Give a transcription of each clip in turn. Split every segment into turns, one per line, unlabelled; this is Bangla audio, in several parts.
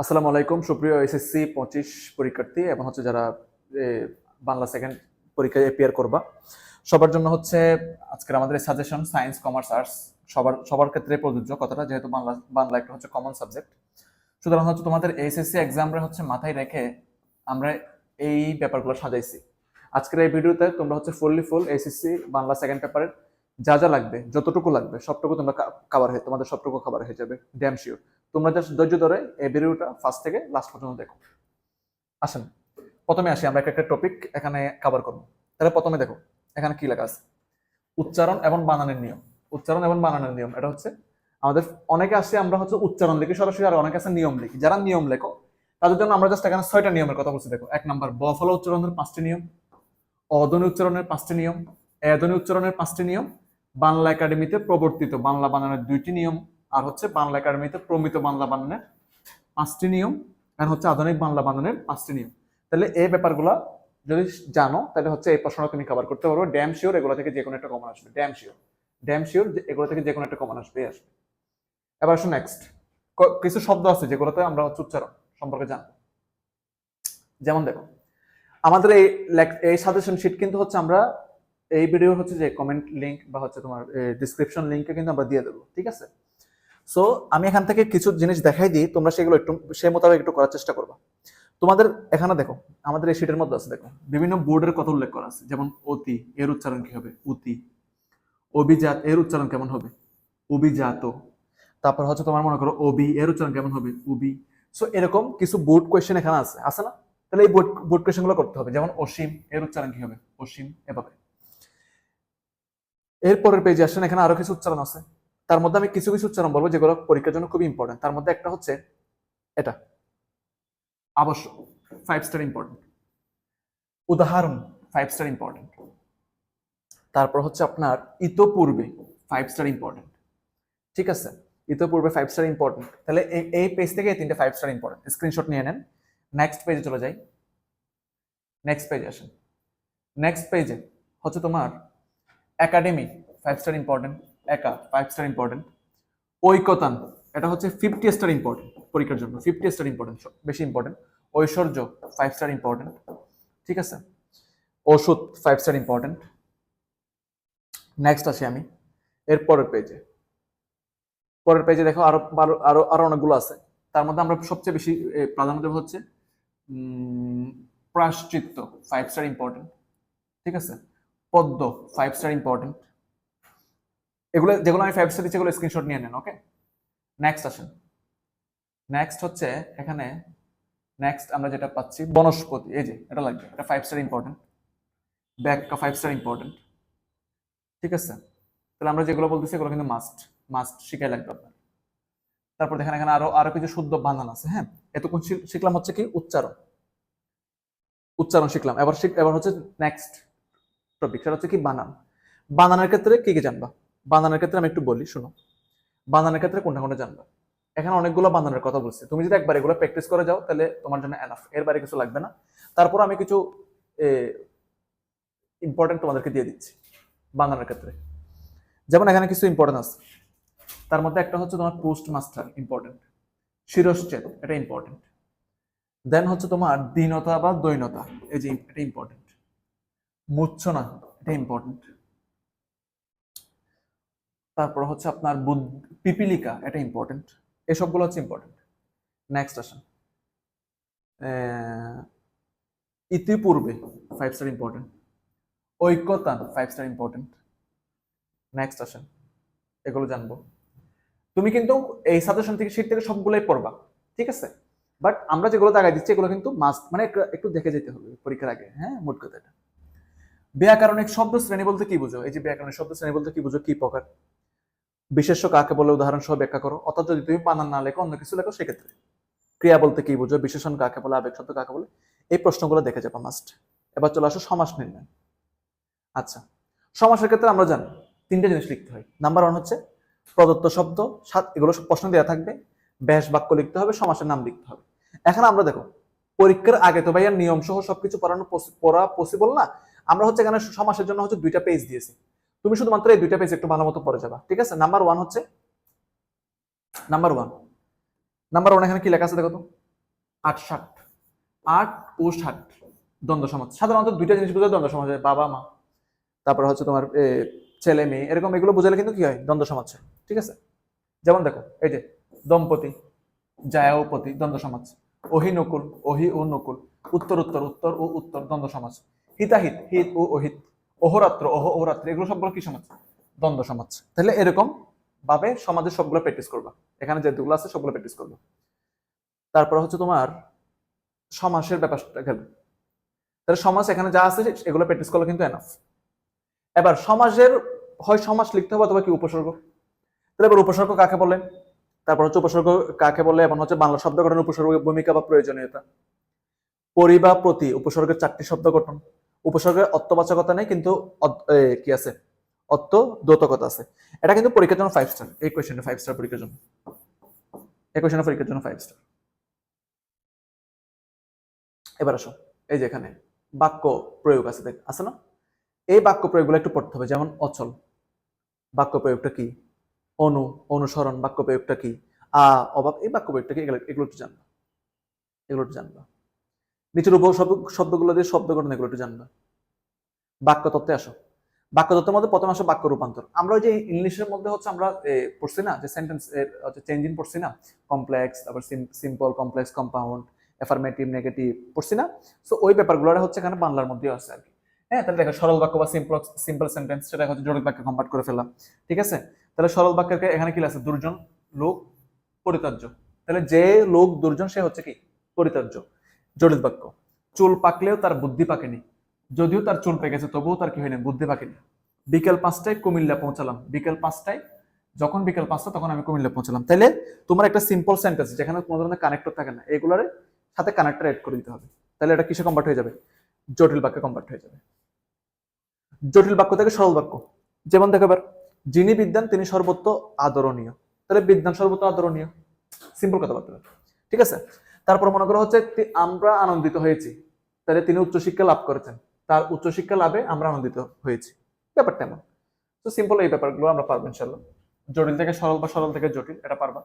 আসসালামু আলাইকুম, সুপ্রিয় এসএসসি পঁচিশ পরীক্ষার্থী এবং হচ্ছে যারা বাংলা সেকেন্ড পরীক্ষায় এপিয়ার করবা। সবার জন্য হচ্ছে আজকের আমাদের সাজেশন সায়েন্স কমার্স আর্টস সবার সবার ক্ষেত্রে প্রযোজ্য কথাটা, যেহেতু বাংলা বাংলা একটা হচ্ছে কমন সাবজেক্ট সুতরাং হচ্ছে তোমাদের এসএসসি এক্সামরা হচ্ছে মাথায় রেখে আমরা এই ব্যাপারগুলো সাজাইছি। আজকের এই ভিডিওতে তোমরা হচ্ছে fully full SSC, Bangla second পেপারের যা যা লাগবে, যতটুকু লাগবে, সবটুকু তোমরা কাভার হয়ে, তোমাদের সবটুকু খাবার হয়ে যাবে ড্যাম শিওর তোমরা জাস্ট ধৈর্য ধরে এই ভিডিওটা ফার্স্ট থেকে লাস্ট পর্যন্ত দেখো। আসেন, প্রথমে আসি, আমরা একটা একটা টপিক এখানে কভার করব। তাহলে প্রথমে দেখো, এখানে কি লেখা আছে? উচ্চারণ এবং বানানের নিয়ম। উচ্চারণ এবং বানানের নিয়ম, এটা হচ্ছে আমাদের, অনেকে আসে, আমরা হচ্ছে উচ্চারণ লিখি, সরাসরি আর অনেকে আছে নিয়ম লিখি। যারা নিয়ম লেখো, তাদের জন্য আমরা জাস্ট এখানে ছয়টা নিয়মের কথা বলছি। দেখো, এক নম্বর ব ফল উচ্চারণের পাঁচটি নিয়ম অধ্বনি উচ্চারণের পাঁচটি নিয়ম এধ্বনি উচ্চারণের পাঁচটি নিয়ম, বাংলা একাডেমিতে প্রবর্তিত বাংলা বানানোর দুইটি নিয়ম আর হচ্ছে বাংলা একাডেমিতে প্রমিত বাংলা বানানের পাঁচটি নিয়ম আর হচ্ছে আধুনিক বাংলা বানানের পাঁচটি নিয়ম। তাহলে এই ব্যাপারগুলো যদি জানো, তাহলে হচ্ছে এই প্রশ্নটা তুমি কভার করতে পারবে। ড্যাম শিওর এগুলো থেকে যে কোনো একটা কমন আসবে। ড্যাম শিওর ড্যাম শিওর এগুলো থেকে যে কোনো একটা কমন আসবে আসবে। এবার আসো নেক্সট কিছু শব্দ আছে যেগুলোতে আমরা হচ্ছে উচ্চারণ সম্পর্কে জানব। যেমন দেখো, আমাদের এই এই সাজেশন শিট কিন্তু হচ্ছে আমরা এই ভিডিওর হচ্ছে যে কমেন্ট লিঙ্ক বা হচ্ছে তোমার ডিসক্রিপশন লিংকে কিন্তু আমরা দিয়ে দেবো, ঠিক আছে? সো আমি এখান থেকে কিছু জিনিস দেখাই দিই, তোমরা সেগুলো একটু, সে মোতাবেক একটু করার চেষ্টা করবা। তোমাদের এখানে দেখো, আমাদের এই শিটের মধ্যে আছে, দেখো। বিভিন্ন বোর্ডের কথা উল্লেখ করা আছে, যেমন অতি, এর উচ্চারণ কি হবে? উতি। অভিজাত, এর উচ্চারণ কেমন হবে? অভিজাত। তারপর হচ্ছে তোমার মনে করো, অবি, এর উচ্চারণ কেমন হবে? উবি। সো এরকম কিছু বোর্ড কোয়েশ্চেন এখানে আছে আছে না? তাহলে এই বোর্ড বোর্ড কোয়েশ্চেনগুলো করতে হবে, যেমন অসীম, এর উচ্চারণ কি হবে? অসীম, এভাবে। এরপরের পেজে আসেন, এখানে আরও কিছু উচ্চারণ আছে। তার মধ্যে আমি কিছু কিছু উচ্চারণ বলব যেগুলো পরীক্ষার জন্য খুবই ইম্পর্টেন্ট তার মধ্যে একটা হচ্ছে এটা। আবশ্যক ফাইভ স্টার ইম্পর্টেন্ট উদাহরণ ফাইভ স্টার ইম্পর্টেন্ট তারপর হচ্ছে আপনার ইতোপূর্বে ফাইভ স্টার ইম্পর্টেন্ট ঠিক আছে? ইতোপূর্বে ফাইভ স্টার ইম্পর্টেন্ট তাহলে এই- পেজ থেকে তিনটে ফাইভ স্টার ইম্পর্টেন্ট স্ক্রিনশট নিয়ে নেন। নেক্সট পেজে চলে যাই। নেক্সট পেজে আসেন। নেক্সট পেজে হচ্ছে তোমার একাডেমি ফাইভ স্টার ইম্পর্টেন্ট একা ফাইভ স্টার ইম্পর্টেন্ট ঐকতান এটা হচ্ছে ফিফটি স্টার ইম্পর্টেন্ট পরীক্ষার জন্য ফিফটি স্টার ইম্পর্টেন্ট বেশি ইম্পর্টেন্ট ঐশ্বর্য ফাইভ স্টার ইম্পর্টেন্ট ঠিক আছে? ওষুধ ফাইভ স্টার ইম্পর্টেন্ট নেক্সট আসি আমি এর পরের পেজে পরের পেজে দেখো আরও আরও আরও অনেকগুলো আছে। তার মধ্যে আমরা সবচেয়ে বেশি প্রাধান্য দেবো হচ্ছে উম, প্রায়শ্চিত্ত ফাইভ স্টার ইম্পর্টেন্ট ঠিক আছে? পদ্ম ফাইভ স্টার ইম্পর্টেন্ট এগুলো, যেগুলো আমি ফাইভ স্টার দিচ্ছি, এগুলো স্ক্রিনশট নিয়ে নেন ওকে নেক্সট আসেন। নেক্সট হচ্ছে এখানে নেক্সট আমরা যেটা পাচ্ছি, বনস্পতি। এই যে, এটা লাগবে, এটা ফাইভ স্টার ইম্পর্টেন্ট ব্যাগটা ফাইভ স্টার ইম্পর্টেন্ট ঠিক আছে? তাহলে আমরা যেগুলো বলতেছি, এগুলো কিন্তু মাস্ট মাস্ট শিখাই লাগবে আপনার। তারপর দেখেন, এখানে আরও আরও কিছু শুদ্ধ বানান আছে হ্যাঁ? এতক্ষণ শিখ- শিখলাম হচ্ছে কি, উচ্চারণ। উচ্চারণ শিখলাম। এবার শিখ, এবার হচ্ছে নেক্সট টপিক সেটা হচ্ছে কি বানান। বানানের ক্ষেত্রে কি কি জানবা? বানানের ক্ষেত্রে আমি একটু বলি, শোনো। বানানের ক্ষেত্রে কোনটা কোনটা জানবা? এখানে অনেকগুলো বানানের কথা বলছি। তুমি যদি একবার এগুলো প্র্যাকটিস করে যাও, তাহলে তোমার জন্য এনাফ এর বাইরে কিছু লাগবে না। তারপর আমি কিছু ইম্পর্টেন্ট তোমাদেরকে দিয়ে দিচ্ছি বানানের ক্ষেত্রে। যেমন এখানে কিছু ইম্পর্টেন্ট আছে। তার মধ্যে একটা হচ্ছে তোমার পোস্ট মাস্টার ইম্পর্টেন্ট শিরশ্চেদ এটা ইম্পর্টেন্ট দেন হচ্ছে তোমার দীনতা বা দৈনতা, এই যে এটা ইম্পর্টেন্ট মূর্ছনা এটা ইম্পর্টেন্ট তারপর হচ্ছে আপনার পিপিলিকা, এটা ইম্পর্টেন্ট এসবগুলো হচ্ছে ইম্পর্টেন্ট নেক্সট আসেন। ইতিপূর্বে ফাইভ স্টার ইম্পর্টেন্ট ঐক্যতান ফাইভ স্টার ইম্পর্টেন্ট নেক্সট আসেন। এগুলো জানব। তুমি কিন্তু এই সাজেশন থেকে শীট থেকে সবগুলোই পড়বা, ঠিক আছে? বাট আমরা যেগুলো দাগাই দিচ্ছি, এগুলো কিন্তু মাস্ট মানে একটু- একটু দেখে যেতে হবে পরীক্ষার আগে হ্যাঁ মোট কথা এটা ব্যাকরণিক শব্দ শ্রেণি বলতে কি বুঝো? এই যে ব্যাকরণিক শব্দ শ্রেণি বলতে কি বুঝো? কি প্রকার? বিশেষ্য কাকে বলে উদাহরণ সহ ব্যাখ্যা করো, অর্থাৎ যদি তুমি বানান না লেখো, অন্য কিছু লেখো, সেক্ষেত্রে। ক্রিয়া বলতে কি বুঝো বিশেষণ কাকে বলে, আবেগ শব্দ কাকে বলে, এই প্রশ্নগুলো দেখে যাবা মাস্ট এবার চলে আসো সমাস নির্ণয়। আচ্ছা সমাসের ক্ষেত্রে আমরা জানি তিনটে জিনিস লিখতে হয়। নাম্বার ওয়ান হচ্ছে প্রদত্ত শব্দ, সাত, এগুলো প্রশ্ন দেওয়া থাকবে, ব্যাস বাক্য লিখতে হবে, সমাসের নাম লিখতে হবে। এখন আমরা দেখো, পরীক্ষার আগে তো ভাইয়া নিয়ম সহ সবকিছু পড়ানো পড়া পসিবল না? আমরা হচ্ছে এখানে সমাসের জন্য হচ্ছে দুইটা পেজ দিয়েছি। তুমি শুধুমাত্র এই দুইটা পেজ একটু ভালো মতো পড়ে যাবা, ঠিক আছে? নাম্বার ওয়ান হচ্ছে নাম্বার ওয়ান নাম্বার ওয়ান এখানে কি লেখা আছে দেখো তো? আট ষাট, আট ও ষাট, দ্বন্দ্ব সমাজ। সাধারণত দুইটা জিনিস বোঝায় দ্বন্দ্ব সমাজ, বাবা, মা। তারপর হচ্ছে তোমার ছেলে, মেয়ে, এরকম এগুলো বোঝালে কিন্তু কি হয়? দ্বন্দ্ব সমাজ ঠিক আছে? যেমন দেখো, এই যে দম্পতি জায়া ও দ্বন্দ্ব সমাজ। ওহি নকুল ওহি ও নকুল, উত্তর উত্তর উত্তর ও উত্তর, দ্বন্দ্ব সমাজ। হিতাহিত, হিত ও অহিত। অহরাত্র, অহ অহরাত্র, এগুলো সবগুলো কি সমাজ? দ্বন্দ্ব সমাজ। তাহলে এরকম ভাবে সমাজের সবগুলো প্র্যাকটিস করবা। এখানে যেগুলো আছে, সবগুলো প্র্যাকটিস করবা। তারপর হচ্ছে তোমার সমাসের ব্যাপারটা গেল তাহলে সমাজ এখানে যা আছে, এগুলো প্র্যাকটিস করলে কিন্তু এনাফ এবার সমাজের, হয় সমাজ লিখতে হবে অথবা কি উপসর্গ? তাহলে এবার উপসর্গ কাকে বলে? তারপর হচ্ছে উপসর্গ কাকে বলে? এবং হচ্ছে বাংলা শব্দ গঠন উপসর্গের ভূমিকা বা প্রয়োজনীয়তা। পরি বা প্রতি, উপসর্গের চারটি শব্দ গঠন। উপসর্গের অর্থবাচকতা নেই, কিন্তু কি আছে? অর্থ দ্যোতকতা আছে। এটা কিন্তু পরীক্ষার জন্য ফাইভ স্টার এই কোয়েশ্চেনটা ফাইভ স্টার পরীক্ষার জন্য। এই কোয়েশ্চেনটা পরীক্ষার জন্য ফাইভ স্টার এবার আসো। এই যে এখানে বাক্য প্রয়োগ আছে, দেখ, আছে না? এই বাক্য প্রয়োগগুলো একটু পড়তে হবে, যেমন অচল। বাক্য প্রয়োগটা কি? অনু, অনুসরণ, বাক্য প্রয়োগটা কি? আ, অভাব, এই বাক্য প্রয়োগটা কি? এগুলো একটু জানবা। এগুলো একটু জানবা। নিচের উপ শব্দ, শব্দগুলো দিয়ে শব্দ গঠন, এগুলো একটু জানবা। বাক্য তত্ত্বে আসো। বাক্য তত্ত্বের মধ্যে প্রথমে আসো বাক্য রূপান্তর। আমরা ওই যে ইংলিশের মধ্যে হচ্ছে আমরা পড়ছি না, যে সেন্টেন্স হচ্ছে চেঞ্জিং পড়ছি না। কমপ্লেক্স তারপর simple complex compound affirmative negative পড়ছি না। সো ওই ব্যাপারগুলো হচ্ছে এখানে বাংলার মধ্যেও আছে আর কি। হ্যাঁ তাহলে দেখো, সরল বাক্য বা সিম্পল সিম্পল সেন্টেন্স সেটা হচ্ছে জটিল বাক্যে কনভার্ট করে ফেললাম। ঠিক আছে? তাহলে সরল বাক্যের এখানে কি আছে? দুর্জন, লোক পরিতার্য তাহলে যে লোক, দুর্জন, সে হচ্ছে কি? পরিতার্য জটিল বাক্য। চুল পাকলেও তার বুদ্ধি পাকেনি। যদিও তার চুল পেকেছে তবুও তার কি হয়নি? বুদ্ধি পাকেনি। বিকেল পাঁচটায় কুমিল্লা পৌঁছালাম। বিকেল পাঁচটায়, যখন বিকেল পাঁচটা, তখন আমি কুমিল্লা পৌঁছালাম। তাহলে তোমার একটা সিম্পল সেন্টেন্স যেখানে কোনো ধরনের কানেক্টর থাকে না, এগুলোর সাথে কানেক্টর এড করে দিতে হবে। তাহলে এটা কিসে কনভার্ট হয়ে যাবে? জটিল বাক্যে কনভার্ট হয়ে যাবে। জটিল বাক্য থেকে সরল বাক্য। যেমন দেখো এবার, যিনি বিদ্যান, তিনি সর্বত্র আদরণীয়। তাহলে বিদ্যান সর্বত্র আদরণীয়। সিম্পল কথা বলতে হবে ঠিক আছে? তারপর মনে করো হচ্ছে আমরা আনন্দিত হয়েছি। তাহলে তিনি উচ্চশিক্ষা লাভ করেছেন। তার উচ্চশিক্ষা লাভে আমরা আনন্দিত হয়েছি। ব্যাপারটা এমন। তো সিম্পল এই ব্যাপারগুলো আমরা পারব ইনশাল্লাহ জটিল থেকে সরল বা সরল থেকে জটিল, এটা পারবা।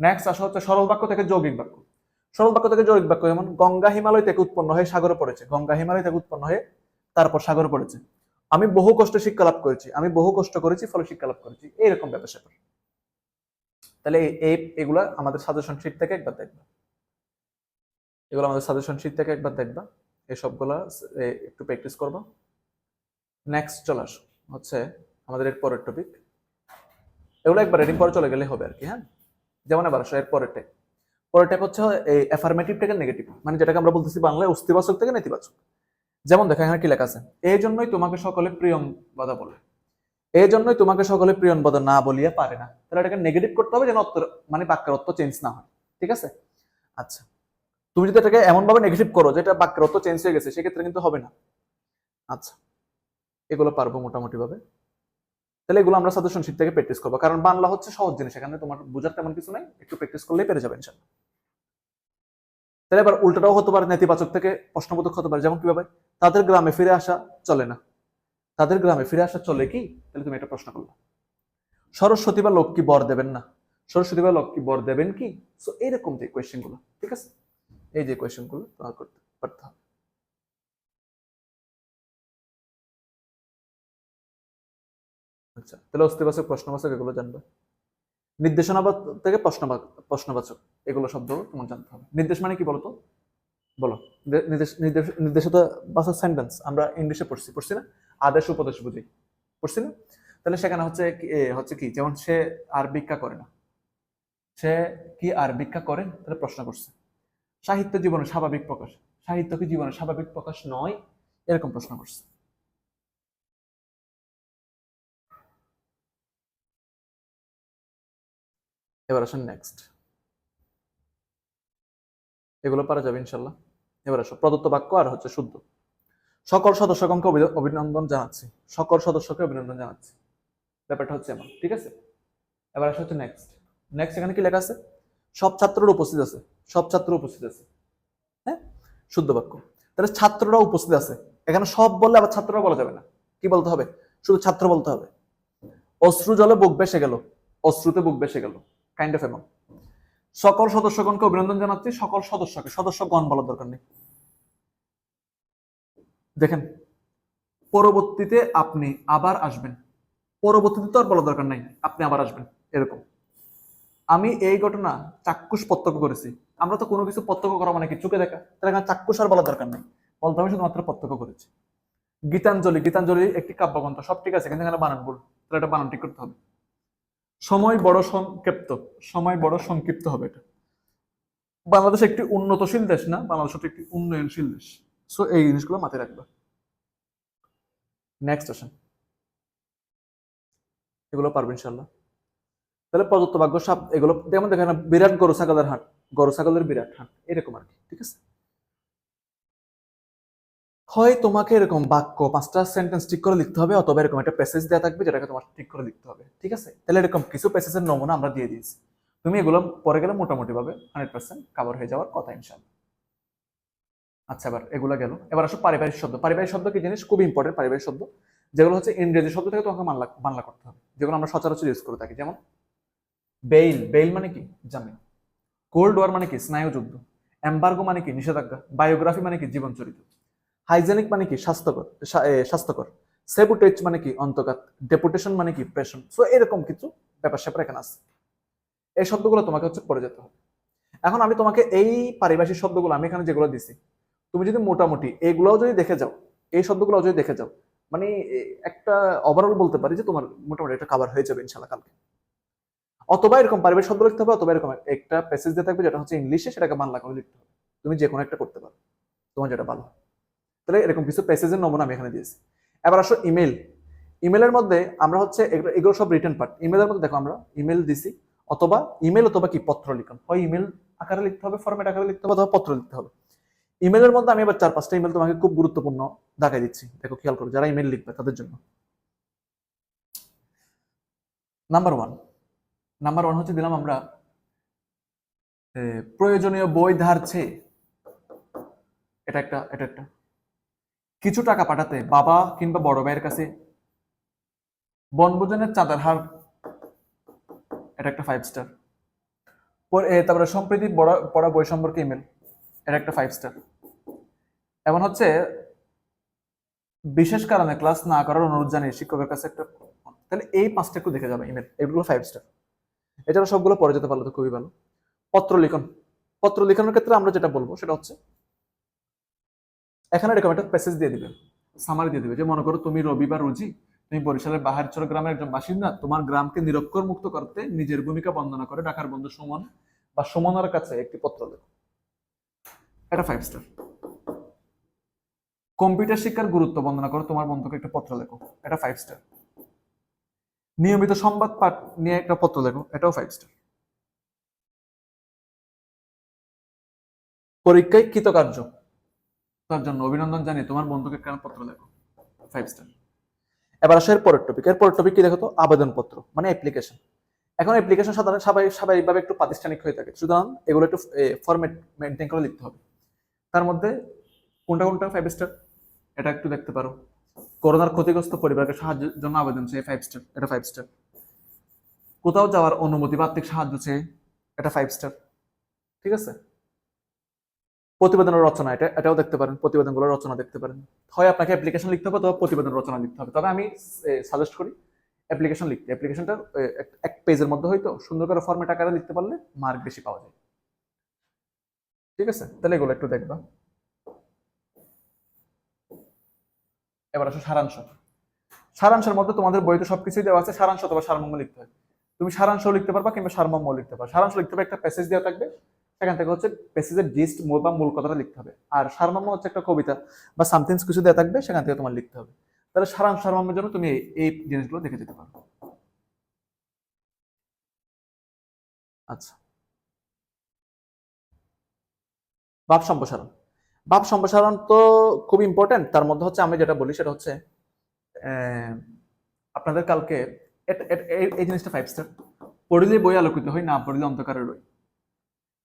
নেক্সট আসা হচ্ছে সরল বাক্য থেকে যৌগিক বাক্য। সরল বাক্য থেকে যৌগিক বাক্য যেমন, গঙ্গা হিমালয় থেকে উৎপন্ন হয়ে সাগরে পড়েছে। গঙ্গা হিমালয় থেকে উৎপন্ন হয়ে তারপর সাগরে পড়েছে। আমি বহু কষ্ট শিক্ষা লাভ করেছি। আমি বহু কষ্ট করেছি, ফলে শিক্ষা লাভ করেছি। এইরকম ব্যাপার স্যাপার তাহলে এই- এগুলা আমাদের সাজেশন শিট থেকে একবার দেখবা। এগুলো আমাদের সাজেশন শিট থেকে একবার দেখবা। এই সবগুলা একটু প্র্যাকটিস করবা। নেক্সট চলে আসো। হচ্ছে আমাদের এর পরের টপিক এগুলো একবার রেডিং পরে চলে গেলে হবে আর কি হ্যাঁ? যেমন এবার আসো, এর পরের টাইপ পরের টাইপ হচ্ছে এই অ্যাফার্মেটিভ থেকে নেগেটিভ মানে যেটাকে আমরা বলতেছি বাংলায় অস্তিবাচক থেকে নেতিবাচক। যেমন দেখো, এখানে কি লেখা আছে? এই জন্যই তোমাকে সকলে প্রিয়ম বাধা বলে। এই জন্যই তোমাকে সকলে প্রিয়ন বদা না বলিয়া পারে না। তাহলে এটাকে নেগেটিভ করতে হবে যেন মানে বাক্যের অর্থ চেঞ্জ না হয়। ঠিক আছে? আচ্ছা। তুমি যদি এটাকে এমন ভাবে নেগেটিভ করো যেটা বাক্যের অর্থ চেঞ্জ হয়ে গেছে, সেক্ষেত্রে কিন্তু হবে না। আচ্ছা এগুলো পারব মোটামুটি ভাবে তাহলে এগুলো আমরা সাজেশন শিট থেকে প্র্যাকটিস করব। কারণ বাংলা হচ্ছে সহজ জিনিস, এখানে তোমার বোঝার তেমন কিছু নাই, একটু প্র্যাকটিস করলেই পেরে যাবে ইনশাল্লাহ। তাহলে এবার উল্টাটাও হতে পারে, নেতিবাচক থেকে প্রশ্নবোধক হতে পারে, যেমন কীভাবে? তাদের গ্রামে ফিরে আসা চলে না। তাদের গ্রামে ফিরে আসা চলে কি? তাহলে তুমি একটা প্রশ্ন করল। সরস্বতী বা লক্ষ্মী বর দেবেন না। সরস্বতী বা লক্ষ্মী বর দেবেন কি? সো এইরকম যে কোয়েশ্চেনগুলো, ঠিক আছে? এই যে কোয়েশ্চেনগুলো তোমার করতে পারতে হবে আচ্ছা তাহলে অস্তিবাচক প্রশ্নবাচক এগুলো জানবে। থেকে প্রশ্নবাচক, এগুলো শব্দ তোমার জানতে হবে। নির্দেশ মানে কি বলতো? বলো নির্দেশ সেন্টেন্স আমরা ইংলিশে পড়ছি পড়ছি না? আদেশ, উপদেশ বুঝি, পড়ছি না? তাহলে সেখানে হচ্ছে হচ্ছে কি, যেমন সে আর ভিক্ষা করে না। সে কি আর ভিক্ষা করে? তাহলে প্রশ্ন করছে। সাহিত্য জীবনের স্বাভাবিক প্রকাশ। সাহিত্য কি জীবনের স্বাভাবিক প্রকাশ নয়? এরকম প্রশ্ন করছে। এবার আসেন নেক্সট এগুলো পারা যাবে ইনশাল্লাহ। এবার আসো, প্রদত্ত বাক্য আর হচ্ছে শুদ্ধ। সকল সদস্যগণকে অভি- অভিনন্দন জানাচ্ছি। সকল সদস্যকে অভিনন্দন জানাচ্ছি। ব্যাপারটা হচ্ছে এমন, ঠিক আছে? এবার আসা হচ্ছে নেক্সট নেক্সট এখানে কি লেখা আছে? ছাত্ররা উপস্থিত আছে, সব ছাত্র উপস্থিত আছে। হ্যাঁ? শুদ্ধ বাক্য। তাহলে ছাত্ররা উপস্থিত আছে। এখানে সব বললে আবার ছাত্ররা বলা যাবে না। কি বলতে হবে? শুধু ছাত্র বলতে হবে। অশ্রু জলে বুক বেসে গেল। অশ্রুতে বুক বেসে গেল। কাইন্ড অফ এমন সকল সদস্যগণকে অভিনন্দন জানাচ্ছি। সকল সদস্যকে, সদস্যগণ বলার দরকার নেই। দেখেন, পরবর্তীতে আপনি আবার আসবেন। পরবর্তীতে তো আর বলার দরকার নাই। আপনি আবার আসবেন। এরকম। আমি এই ঘটনা চাক্ষুষ প্রত্যক্ষ করেছি। আমরা তো কোনো কিছু প্রত্যক্ষ করা মানে কি? চোখে দেখা। তাহলে এখানে চাক্ষুষ আর বলার দরকার নেই। বলতে হবে শুধুমাত্র প্রত্যক্ষ করেছি। গীতাঞ্জলি গীতাঞ্জলি একটি কাব্যগ্রন্থ। সব ঠিক আছে, কিন্তু এখানে বানান ভুল। তাহলে এটা বানান ঠিক করতে হবে। সময় বড় সংক্ষিপ্ত। সময় বড় সংক্ষিপ্ত হবে এটা। বাংলাদেশ একটি উন্নতশীল দেশ না? বাংলাদেশ একটি উন্নয়নশীল দেশ। সো এই জিনিসগুলো মাথায় রাখবে। নেক্সট আসেন এগুলো পারবেন ইনশাল্লাহ তাহলে প্রদত্ত ভাগ্য সাপ, এগুলো যেমন দেখেন, বিরাট গরু, ছাগলের হাট, গরু, ছাগলের বিরাট হাট, এরকম আর কি, ঠিক আছে? হয় তোমাকে এরকম বাক্য পাঁচটা সেন্টেন্স ঠিক করে লিখতে হবে, অথবা এরকম একটা প্যাসেজ দেওয়া থাকবে যেটাকে তোমার ঠিক করে লিখতে হবে, ঠিক আছে? তাহলে এরকম কিছু প্যাসেজের নমুনা আমরা দিয়ে দিয়েছি। তুমি এগুলো পরে গেলে মোটামুটি ভাবে হান্ড্রেড পার্সেন্ট কাভার হয়ে যাওয়ার কথা ইনশাল্লাহ আচ্ছা এবার এগুলো গেল। এবার আসো পারিবারিক শব্দ। পারিবারিক শব্দ কি জিনিস? খুব ইম্পর্টেন্ট পারিবারিক শব্দ। যেগুলো হচ্ছে ইংরেজি শব্দ থেকে তোমাকে বাংলা বাংলা করতে হবে। যেগুলো আমরা সচরাচর ইউজ করে থাকি। যেমন বেইল বেইল মানে কি? জামিন। কোল্ড ওয়ার মানে কি? স্নায়ু যুদ্ধ এম্বার্গো মানে কি? নিষেধাজ্ঞা। বায়োগ্রাফি মানে কি? জীবন চরিত্র হাইজেনিক মানে কি? স্বাস্থ্যকর স্বাস্থ্যকর। সেবুটেজ মানে কি? অন্তকাত ডেপুটেশন মানে কি? প্রেশন। সো, এরকম কিছু ব্যাপার স্যাপার এখানে আছে। এই শব্দগুলো তোমাকে হচ্ছে পড়ে যেতে হবে। এখন আমি তোমাকে এই পারিভাষিক শব্দগুলো, আমি এখানে যেগুলো দিছি, তুমি যদি মোটামুটি এইগুলোও যদি দেখে যাও, এই শব্দগুলো যদি দেখে যাও মানে একটা ওভারঅল বলতে পারি যে তোমার মোটামুটি একটা কাভার হয়ে যাবে ইনশাল্লাহ কালকে। অথবা এরকম পারিবারিক শব্দ লিখতে হবে, অথবা এরকম একটা প্যাসেজ দিয়ে থাকবে যেটা হচ্ছে ইংলিশে সেটাকে বাংলা করে লিখতে হবে। তুমি যে কোনো একটা করতে পারো। তোমার যেটা ভালো। তাহলে এরকম কিছু প্যাসেজের নমুনা আমি এখানে দিয়েছি। এবার আসো ইমেল ইমেলের মধ্যে আমরা হচ্ছে এগুলো সব রিটার্ন পার্ট ইমেলের মধ্যে দেখো আমরা ইমেল দিছি, অথবা ইমেল অথবা কি পত্র লিখন। হয় ইমেল আকারে লিখতে হবে ফরম্যাট আকারে লিখতে হবে, অথবা পত্র লিখতে হবে। ইমেলের মধ্যে আমি এবার চার পাঁচটা ইমেল তোমাকে খুব গুরুত্বপূর্ণ দেখাই দিচ্ছি। দেখো, খেয়াল করো, যারা ইমেল লিখবে তাদের জন্য। নাম্বার ওয়ান নাম্বার ওয়ান হচ্ছে দিলাম আমরা প্রয়োজনীয় বই ধার চেয়ে এটা একটা এটা একটা। কিছু টাকা পাঠাতে বাবা কিংবা বড় ভাইয়ের কাছে বনভোজনের চাঁদার হার, এটা একটা ফাইভ স্টার তারপরে সম্প্রীতি পড়া বই সম্পর্কে ইমেল এটা একটা ফাইভ স্টার এমন হচ্ছে বিশেষ কারণে ক্লাস না করার অনুরোধ জানিয়ে শিক্ষকের কাছে একটা, তাহলে এই পাঁচটা একটু দেখে যাবে ইমেল এগুলো ফাইভ স্টার এছাড়া সবগুলো পরে যেতে পারলে তো খুবই ভালো। পত্র লিখন। পত্র লিখনের ক্ষেত্রে আমরা যেটা বলব সেটা হচ্ছে, এখানে এরকম একটা প্যাসেজ দিয়ে দিবেন সামারি দিয়ে দিবে যে মনে করো তুমি রবি বা রুজি, তুমি বরিশালের বাহারচর গ্রামের একজন বাসিন্দা, তোমার গ্রামকে নিরক্ষর মুক্ত করতে নিজের ভূমিকা বন্দনা করে ঢাকার বন্ধু সুমন বা সুমনের কাছে একটি পত্র লেখো। এটা ফাইভ স্টার কম্পিউটার শিক্ষার গুরুত্ব বন্দনা করো তোমার বন্ধুকে একটা পত্র লেখো। এটা ফাইভ স্টার নিয়মিত সংবাদ পাঠ নিয়ে একটা পত্র লেখো, এটাও ফাইভ স্টার পরীক্ষায় কৃতকার্য। তার জন্য অভিনন্দন জানিয়ে তোমার বন্ধুকে কেন পত্র লেখো ফাইভ স্টার এবার আসে এর পরের টপিক এর পরের টপিক কি দেখো তো? আবেদনপত্র মানে অ্যাপ্লিকেশন এখন অ্যাপ্লিকেশন সাধারণ স্বাভাবিক স্বাভাবিকভাবে একটু প্রাতিষ্ঠানিক হয়ে থাকে। সুতরাং এগুলো একটু ফরম্যাট মেনটেন করে লিখতে হবে। তার মধ্যে কোনটা কোনটা ফাইভ স্টার এটা একটু দেখতে পারো। করোনার ক্ষতিগ্রস্ত পরিবারকে সাহায্যের জন্য আবেদন চেয়ে ফাইভ স্টার এটা ফাইভ স্টার কোথাও যাওয়ার অনুমতি বা সাহায্য চেয়ে এটা ফাইভ স্টার ঠিক আছে? প্রতিবেদনের রচনা এটা, এটাও দেখতে পারেন প্রতিবেদনগুলোর রচনা দেখতে পারেন। হয় আপনাকে অ্যাপ্লিকেশন লিখতে হবে, অথবা প্রতিবেদন রচনা লিখতে হবে। তবে আমি সাজেস্ট করি অ্যাপ্লিকেশন লিখতে। অ্যাপ্লিকেশনটা এক পেজের মধ্যে হয়তো, সুন্দর করে ফর্মেট আকারে লিখতে পারলে মার্ক বেশি পাওয়া যায়। ঠিক আছে? তাহলে এগুলো একটু দেখবা। এবার আসো সারাংশ। সারাংশের মধ্যে তোমাদের বইতে সবকিছুই দেওয়া আছে, সারাংশ অথবা সারমর্ম লিখতে হয়। তুমি সারাংশ লিখতে পারবা কিংবা সারমর্ম লিখতে পারবা। সারাংশ লিখতে হবে একটা প্যাসেজ দেওয়া থাকবে। সেখান থেকে হচ্ছে প্যাসেজের জিস্ট মূল বা মূল কথাটা লিখতে হবে। আর সারমর্ম হচ্ছে একটা কবিতা বা সামথিংস কিছু দেওয়া থাকবে, সেখান থেকে তোমার লিখতে হবে। তাহলে সারাংশ সারমর্মের জন্য তুমি এই- এই জিনিসগুলো দেখে যেতে পারো। আচ্ছা। ভাব সম্প্রসারণ। ভাব সম্প্রসারণ তো খুব ইম্পর্টেন্ট তার মধ্যে হচ্ছে আমি যেটা বলি সেটা হচ্ছে আপনাদের কালকে এই- জিনিসটা ফাইভ স্টার পড়িলে বই আলোকিত হয় না পড়িলে অন্ধকারে রই।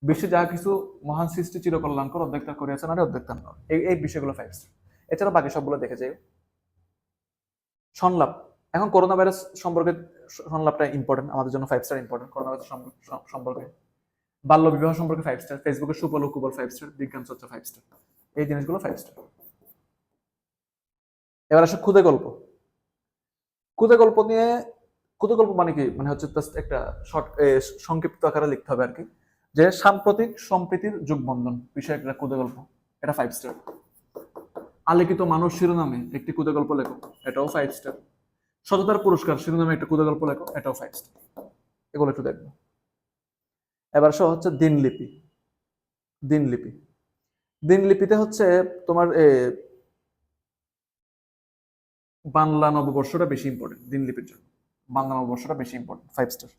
বিশ্বে যা কিছু মহান সৃষ্টি চিরকল্যাণকর অধ্যক্তা করিয়াছেন, আর অধ্যক্তা নয়। এই এই বিষয়গুলো ফাইভ স্টার এছাড়া বাকি সবগুলো দেখে যাই সংলাপ। এখন করোনা ভাইরাস সম্পর্কে সংলাপটা ইম্পর্টেন্ট আমাদের জন্য five star important corona virus সম্পর্কে। বাল্য বিবাহ সম্পর্কে ফাইভ স্টার ফেসবুকে সুবল ও কুবল ফাইভ স্টার বিজ্ঞান চর্চা ফাইভ স্টার এই জিনিসগুলো ফাইভ স্টার এবার আসে খুদে গল্প। খুদে গল্প নিয়ে খুদে গল্প মানে কি? মানে হচ্ছে একটা শর্ট সংক্ষিপ্ত আকারে লিখতে হবে আর কি। যে সাম্প্রতিক সম্প্রীতির যুগবন্ধন, বিষয় একটা খুদে গল্প, এটা ফাইভ স্টার আলিখিত মানুষ শিরোনামে একটি খুদে গল্প লেখো, এটাও ফাইভ স্টার সততার পুরস্কার, শিরোনামে একটা খুদে গল্প লেখো, এটাও ফাইভ স্টার এগুলো একটু দেখব। এবার সহ হচ্ছে দিনলিপি দিনলিপি দিনলিপিতে হচ্ছে তোমার বাংলা নববর্ষটা বেশি ইম্পর্টেন্ট দিনলিপির জন্য। বাংলা নববর্ষটা বেশি ইম্পর্টেন্ট ফাইভ স্টার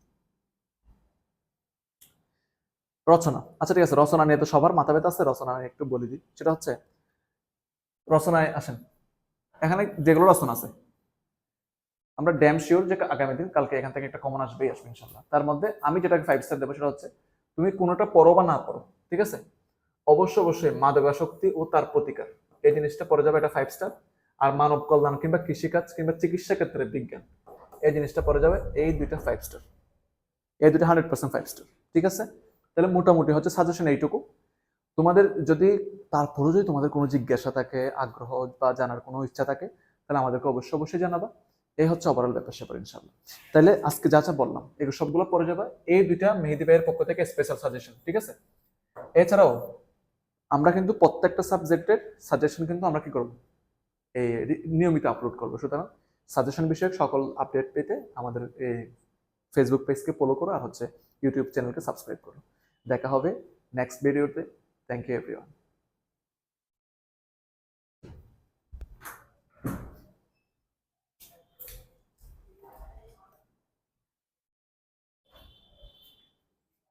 রচনা। আচ্ছা ঠিক আছে, রচনা নিয়ে তো সবার মাথা ব্যথা আছে, রচনা একটু বলে দিই। সেটা হচ্ছে, রচনায় আসেন। এখানে যেগুলো রচনা আছে আমরা ড্যাম শিওর যে আগামী দিন কালকে এখান থেকে একটা কমন আসবেই আসবে ইনশাল্লাহ। তার মধ্যে আমি যেটাকে ফাইভ স্টার দেবো সেটা হচ্ছে, তুমি কোনোটা পড়ো বা না পড়ো, ঠিক আছে? অবশ্যই অবশ্যই মাদকাসক্তি ও তার প্রতিকার। এই জিনিসটা পড়ে যাবে এটা ফাইভ স্টার আর মানব কল্যাণ কিংবা কৃষিকাজ কিংবা চিকিৎসা ক্ষেত্রে বিজ্ঞান, এই জিনিসটা পড়ে যাবে এই দুইটা ফাইভ স্টার এই দুইটা হান্ড্রেড পার্সেন্ট ফাইভ স্টার ঠিক আছে? তাহলে মোটামুটি হচ্ছে সাজেশন এইটুকু। তোমাদের যদি তারপরেও যদি তোমাদের কোনো জিজ্ঞাসা থাকে, আগ্রহ বা জানার কোনো ইচ্ছা থাকে, তাহলে আমাদেরকে অবশ্যই অবশ্যই জানাবা। এই হচ্ছে ওভারঅল ব্যাপার স্যাপার ইনশাল্লাহ তাহলে আজকে যা যা বললাম, এগুলো সবগুলো পড়ে যাবে। এই দুইটা মেহেদি ভাইয়ের পক্ষ থেকে স্পেশাল সাজেশন ঠিক আছে? এছাড়াও আমরা কিন্তু প্রত্যেকটা সাবজেক্টের সাজেশন কিন্তু আমরা কি করব? এই নিয়মিত আপলোড করব। সুতরাং সাজেশন বিষয়ক সকল আপডেট পেতে আমাদের এই ফেসবুক পেজকে ফলো করো আর হচ্ছে ইউটিউব চ্যানেলকে সাবস্ক্রাইব করো। দেখা হবে নেক্সট ভিডিওতে থ্যাংক ইউ এভরিওয়ান